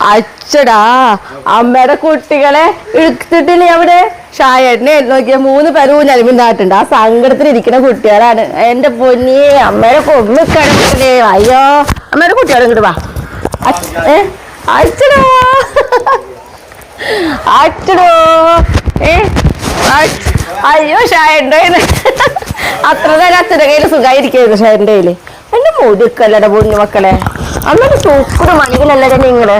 അച്ചടാ അമ്മയുടെ കുട്ടികളെ എടുത്തിട്ടില്ലേ അവിടെ? ഷായേട്ടനെ നോക്കിയ മൂന്ന് പേര് ഊഞ്ഞാലിമിന്നാട്ടുണ്ട് ആ സങ്കടത്തിൽ ഇരിക്കുന്ന കുട്ടികളാണ്. എന്റെ പൊന്നിയെ അമ്മയുടെ കൊമ്മി കിടക്കണേ. അയ്യോ അമ്മയുടെ കുട്ടികളെ ഇങ്ങോട്ട് വാ. ഏ? അച്ചടാ. അച്ചടോ. ഏ? അയ്യോ ഷായണ്ടോ അത്ര നേരം അച്ഛന്റെ കയ്യിൽ സുഖമായിരിക്കായിരുന്നു ഷായന്റെ കയ്യിൽ. എന്റെ മുടിക്കല്ലട പൊന്നു മക്കളെ. അമ്മയുടെ സൂപ്പർ മണികളല്ലട നിങ്ങൾ?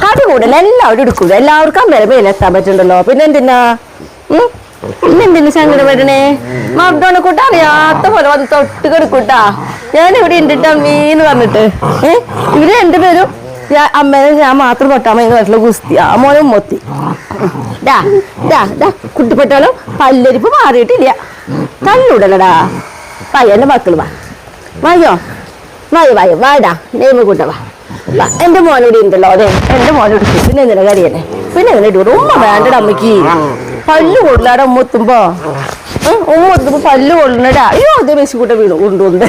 കാട്ടി കൂടല എല്ലാവരും എടുക്കൂല. എല്ലാവർക്കും അമ്മയുടെ മേലെത്താൻ പറ്റുണ്ടല്ലോ പിന്നെ എന്തിനാ ഉം? പിന്നെന്തിനു സങ്കടം വരണേ മർദ്ദോണ കൂട്ട അറിയാത്ത പോലെ വന്ന് തൊട്ട് കിടക്കൂട്ടാ. ഞാൻ ഇവിടെ ഉണ്ടിട്ട് അമ്മീന്ന് പറഞ്ഞിട്ട് ഏ? ഇവർ രണ്ടുപേരും ഞാൻ അമ്മേനെ ഞാൻ മാത്രം തൊട്ടാമെന്ന് പറഞ്ഞിട്ടുള്ള ഗുസ്തി. ആ മോനെ മൊത്തി ഡാ ഡാ ഡാ. കുട്ടിപ്പെട്ടാലും പല്ലരിപ്പ് മാറിയിട്ടില്ല. തല്ലൂടലടാ പയ്യന്റെ മക്കൾ വാ. വായോ? വായോ വായോ. വാടാ നെയ്മ കൂട്ട എന്റെ മോനോട് ഉണ്ടല്ലോ അതെ എന്റെ മോനോട്. പിന്നെ എന്തിനാ കാര്യല്ലേ പിന്നെ എന്തിനാ ഉമ്മ വേണ്ടട അമ്മയ്ക്ക് പല്ല് കൊള്ളാട ഉമ്മ എത്തുമ്പോ ഉമ്മ എത്തുമ്പോ പല്ല് കൊള്ളണടാ. അയ്യോ അതേ മെസ്സിക്കൂട്ട വീണു കൊണ്ടുണ്ട്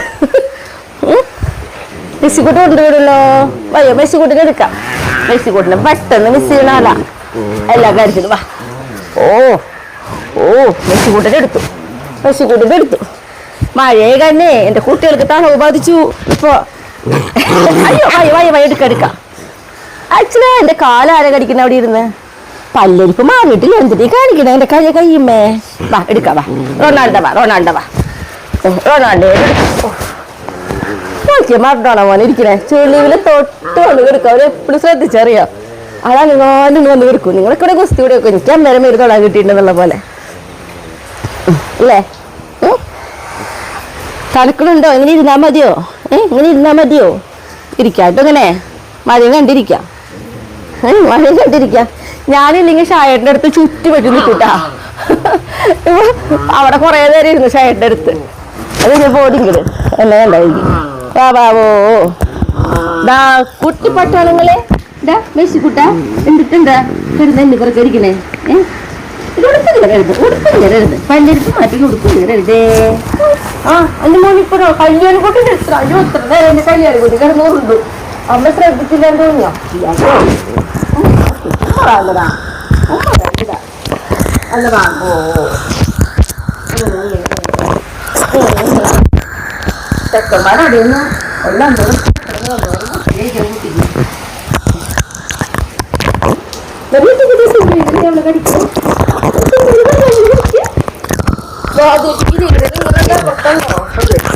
മെസ്സിക്കൂട്ട കൊണ്ടുവിടല്ലോ അയ്യോ മെസ്സിക്കൂട്ടിന് എടുക്കാം. മെസ്സിക്കൂട്ടിന് പെട്ടെന്ന് മിസ് ചെയ്യണല്ല എല്ലാ കാര്യത്തിനും വാ. ഓ ഓ മെസ്സിക്കൂട്ടിന് എടുത്തു. മെസ്സിക്കൂട്ടിന് എടുത്തു. മഴയെ കന്നെ എന്റെ കുട്ടികൾക്ക് തണവ് ബാധിച്ചു. ഇപ്പൊ അയ്യോ വയ്യ വയ്യ വയ്യ എടുക്ക എടുക്ക. ആക്ച്വലി എന്റെ കാലാര കടിക്കുന്ന അവിടെ ഇരുന്ന്? പല്ലരിപ്പ് മാറിയിട്ടില്ല എന്തിട്ട് കാണിക്കണേ? എന്റെ കൈ കയ്യുമേ വാ എടുക്ക വാ. റൊണാൾഡോ വാ റൊണാൾഡോ വാ. റൊണാൾഡോ. നോക്കിയ മറന്നോണ മോനെ ഇരിക്കണേ. ചെളിവിൽ തൊട്ട് വന്ന് കിടക്കും. അവർ എപ്പോഴും ശ്രദ്ധിച്ചറിയാം? അതാണ് ഇങ്ങോട്ട് വന്ന് കിടക്കും. നിങ്ങളൊക്കെ ഇവിടെ ഗുസ്തി കൂടെ വെക്കും. എനിക്ക് അമ്മേരെ മേര് തൊടാൻ കിട്ടിയിട്ടുണ്ടെന്നുള്ള പോലെ. അല്ലേ? തണുക്കണുണ്ടോ? എങ്ങനെ ഇരുന്നാ മതിയോ? ഏ ഇങ്ങനെ ഇരുന്നാ മതിയോ? ഇരിക്കാട്ടോ ഇങ്ങനെ. മഴയും കണ്ടിരിക്കാം. ഏ മഴയും കണ്ടിരിക്കാം. ഞാനില്ലെങ്കിൽ ഷായേട്ടന്റെ അടുത്ത് ചുറ്റി പറ്റി നിൽക്കൂട്ടാ. അവിടെ കുറെ നേരം ഇരുന്നു ഷായേട്ടന്റെ അടുത്ത്. അത് ഞാൻ പോടിങ്കിട് എന്നെ കണ്ടായിരിക്കും വാ ബാവോ ദാ കുട്ടി പട്ടാളങ്ങളെ ഡാ മെസ്സി കുട്ട. എന്തിട്ടുണ്ടാ? കിടന്ന് എന്നെ പുറകെ ഇരിക്കണേ. ഏ? ഇത് ഉടുപ്പ് കരുത് ഉടുപ്പ് കരുത് പല്ലിരുത്ത് മാറ്റി ഉടുപ്പ് കയറരുതേ ആ എന്റെ മോനിപ്പോഴോ കല്യാണം കൂട്ടി എത്ര അയ്യോ എത്ര നേരം എന്റെ കല്യാണം കൂട്ടി കിടന്നോറുണ്ടു അമ്മ ശ്രദ്ധിച്ചില്ലെന്ന് തോന്നിയോ? ਬਹੁਤ ਦੇਖੀ ਦੇਖ ਰਹੇ ਨੇ ਮੇਰਾ ਪੱਕਾ ਨਾ